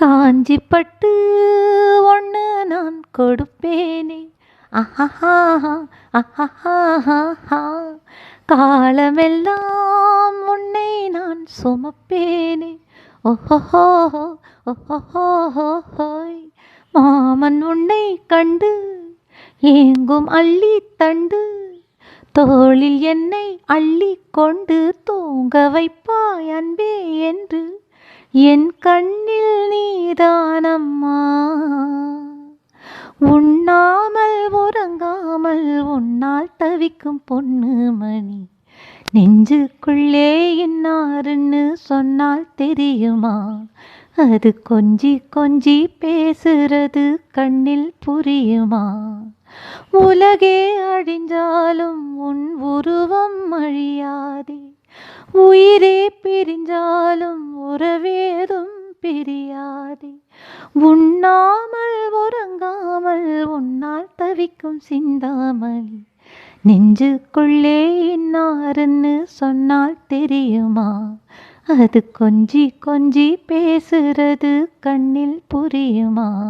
காஞ்சி பட்டு ஒன்று நான் கொடுப்பேனே. அஹஹா அஹஹா காலமெல்லாம் உன்னை நான் சுமப்பேனே. ஓஹோ ஓஹோஹோய் மாமன் உன்னை கண்டு ஏங்கும் அள்ளி தண்டு. தோளில் என்னை அள்ளி கொண்டு தூங்க வைப்பாய் அன்பே என்று என் கண்ணில் நீதானம்மா. உண்ணாமல் உறங்காமல் உன்னால் தவிக்கும் பொண்ணு மணி. நெஞ்சுக்குள்ளே இன்னாருன்னு சொன்னால் தெரியுமா? அது கொஞ்சி கொஞ்சி பேசுறது கண்ணில் புரியுமா? உலகே அழிஞ்சாலும் உன் உருவம் அழியாதே. உயிரே பிரிஞ்சாலும் பிரியாதே உண்ணாமல் உறங்காமல் உன்னால் தவிக்கும் சிந்தாமணி. நெஞ்சுக்குள்ளே இன்னாருன்னு சொன்னால் தெரியுமா? அது கொஞ்சி கொஞ்சி பேசுறது கண்ணில் புரியுமா?